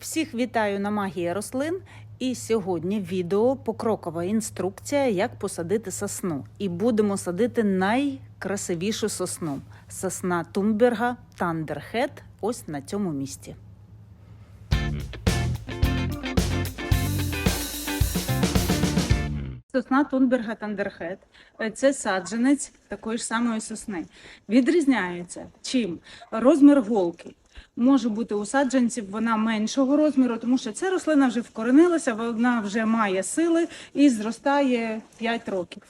Всіх вітаю на магія рослин. І сьогодні відео покрокова інструкція, як посадити сосну. І будемо садити найкрасивішу сосну. Сосна Тумберга Тандерхед ось на цьому місці. Сосна Тунберга Тандерхед це саджанець такої ж самої сосни. Відрізняється чим розмір голки. Може бути у саджанців вона меншого розміру, тому що ця рослина вже вкоренилася, вона вже має сили і зростає 5 років.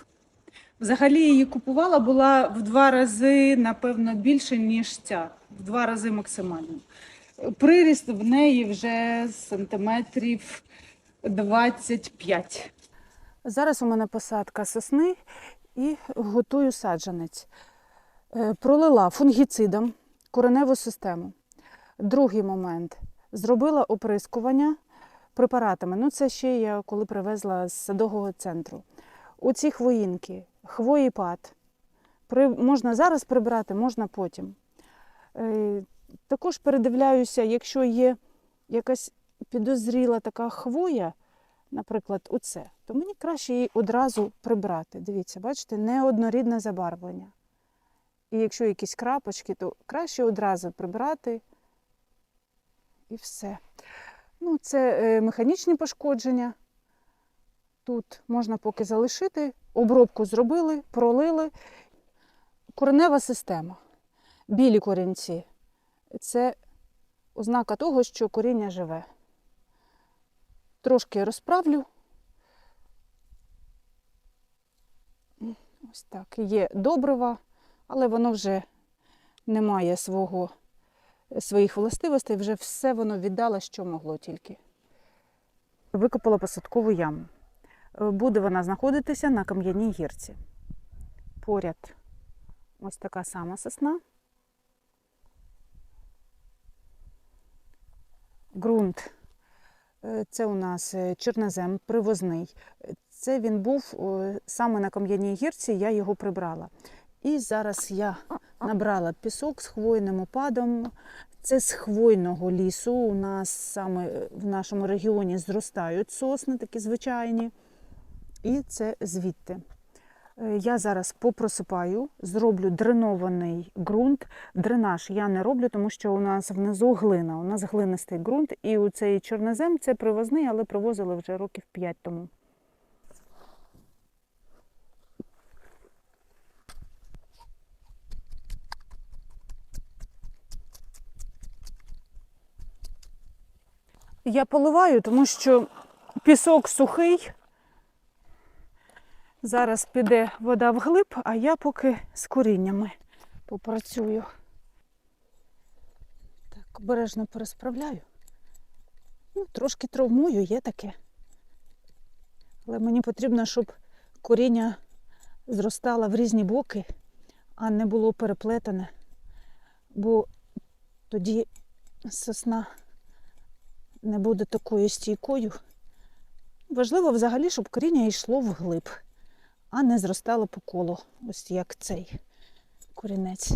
Взагалі її купувала була в два рази, напевно, більше, ніж ця, в два рази максимально. Приріст в неї вже сантиметрів 25. Зараз у мене посадка сосни і готую саджанець. Е, Пролила фунгіцидом кореневу систему. Другий момент зробила оприскування препаратами. Ну, це ще я коли привезла з садового центру. Оці хвоїнки, хвоїпад. При, можна зараз прибрати, можна потім. Е, також передивляюся, якщо є якась підозріла така хвоя, наприклад, оце, то мені краще її одразу прибрати. Дивіться, бачите, неоднорідне забарвлення. І якщо якісь крапочки, то краще одразу прибрати і все. Ну, це е, механічні пошкодження. Тут можна поки залишити, обробку зробили, пролили. Коренева система. Білі корінці це ознака того, що коріння живе. Трошки розправлю. Ось так. Є добрива, але воно вже не має свого, своїх властивостей, вже все воно віддало, що могло тільки. Викопала посадкову яму. Е, Буде вона знаходитися на кам'яній гірці. Поряд ось така сама сосна. Ґрунт Е, Це у нас е, чорнозем привозний. Це він був саме на кам'яній гірці, я його прибрала. І зараз я набрала пісок з хвойним опадом. Це з хвойного лісу. У нас саме е, в нашому регіоні зростають сосни, такі звичайні. І це звідти. Е, Я зараз попросипаю, зроблю дренований ґрунт. Дренаж я не роблю, тому що у нас внизу глина, у нас глинистий ґрунт, і у цей чорнозем це привозний, але привозили вже років 5 тому. Я поливаю, тому що пісок сухий. Зараз піде вода вглиб, а я поки з коріннями попрацюю. Так, обережно пересправляю. Ну, трошки травмую, є таке. Але мені потрібно, щоб коріння зростало в різні боки, а не було переплетене. Бо тоді сосна не буде такою стійкою. Важливо взагалі, щоб коріння йшло вглиб а не зростало по колу, ось як цей корінець.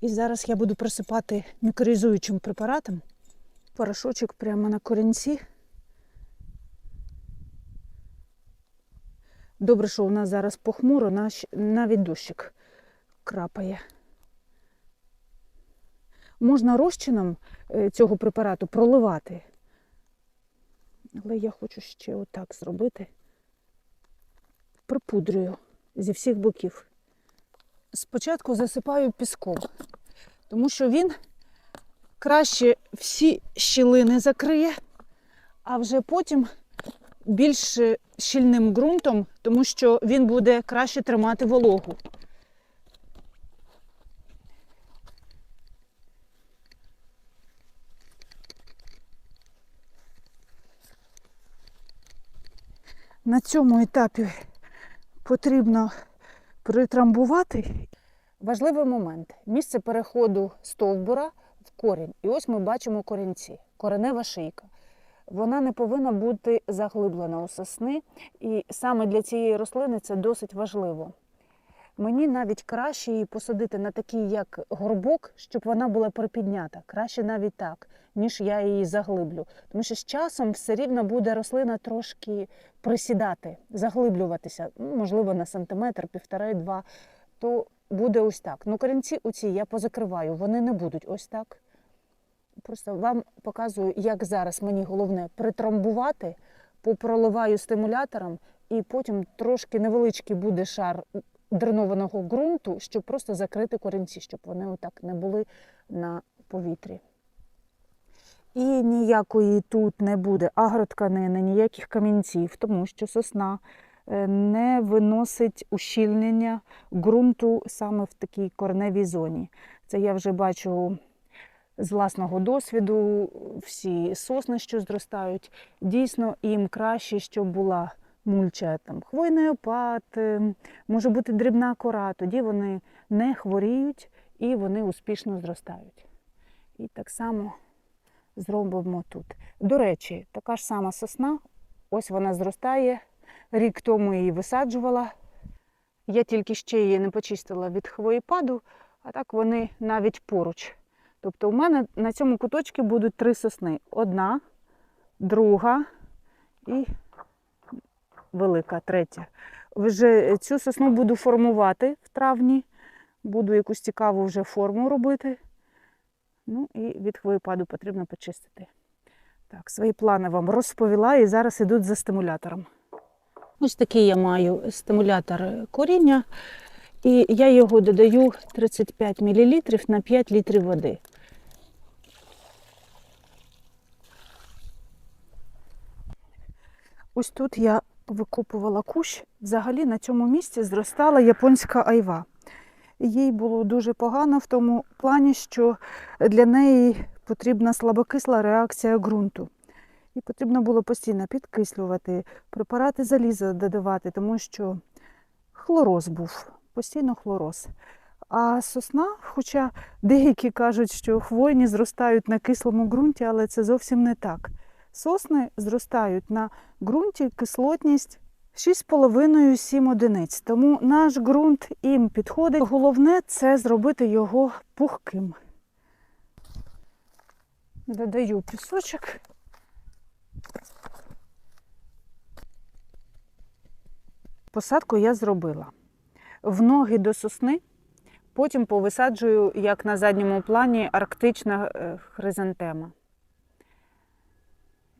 І зараз я буду присипати мікоризуючим препаратом порошочок прямо на корінці. Добре, що у нас зараз похмуро, навіть дощик крапає. Можна розчином е, цього препарату проливати. Але я хочу ще отак зробити припудрюю зі всіх боків. Спочатку засипаю піском, тому що він краще всі щілини закриє, а вже потім більш щільним ґрунтом, тому що він буде краще тримати вологу. На цьому етапі потрібно притрамбувати. Важливий момент місце переходу стовбура в корінь. І ось ми бачимо корінці, коренева шийка. Вона не повинна бути заглиблена у сосни, і саме для цієї рослини це досить важливо. Мені навіть краще її посадити на такий, як горбок, щоб вона була припіднята. Краще навіть так, ніж я її заглиблю. Тому що з часом все рівно буде рослина трошки присідати, заглиблюватися, ну, можливо, на сантиметр, півтора-два, то буде ось так. Ну, корінці оці я позакриваю, вони не будуть ось так. Просто вам показую, як зараз мені головне притрамбувати, попроливаю стимулятором, і потім трошки невеличкий буде шар дренованого ґрунту, щоб просто закрити корінці, щоб вони отак не були на повітрі. І ніякої тут не буде агротканини, ніяких камінців, тому що сосна е, не виносить ущільнення ґрунту саме в такій кореневій зоні. Це я вже бачу з власного досвіду, всі сосни, що зростають, дійсно їм краще, щоб була мульча там, хвойний опад, е, може бути дрібна кора, тоді вони не хворіють і вони успішно зростають. І так само зробимо тут. До речі, така ж сама сосна, ось вона зростає. Рік тому її висаджувала. Я тільки ще її не почистила від хвоєпаду, а так вони навіть поруч. Тобто у мене на цьому куточку будуть три сосни. Одна, друга і велика третя. Вже цю сосну буду формувати в травні, буду якусь цікаву вже форму робити. Ну і від хвоєпаду потрібно почистити. Так, свої плани вам розповіла і зараз ідуть за стимулятором. Ось такий я маю стимулятор коріння, і я його додаю 35 мл на 5 літрів води. Ось тут я викопувала кущ. Взагалі на цьому місці зростала японська айва. Їй було дуже погано в тому плані, що для неї потрібна слабокисла реакція ґрунту. І потрібно було постійно підкислювати, препарати заліза додавати, тому що хлороз був, постійно хлороз. А сосна, хоча деякі кажуть, що хвойні зростають на кислому ґрунті, але це зовсім не так. Сосни зростають на ґрунті кислотність 6,5-7 одиниць. Тому наш ґрунт їм підходить. Головне це зробити його пухким. Додаю пісочок. Посадку я зробила. В ноги до сосни, потім повисаджую, як на задньому плані, арктична е, хризантема.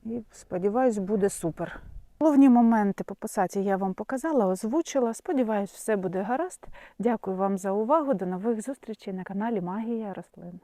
І сподіваюсь, буде супер. Головні моменти по посаді я вам показала, озвучила. Сподіваюсь, все буде гаразд. Дякую вам за увагу. До нових зустрічей на каналі Магія рослин.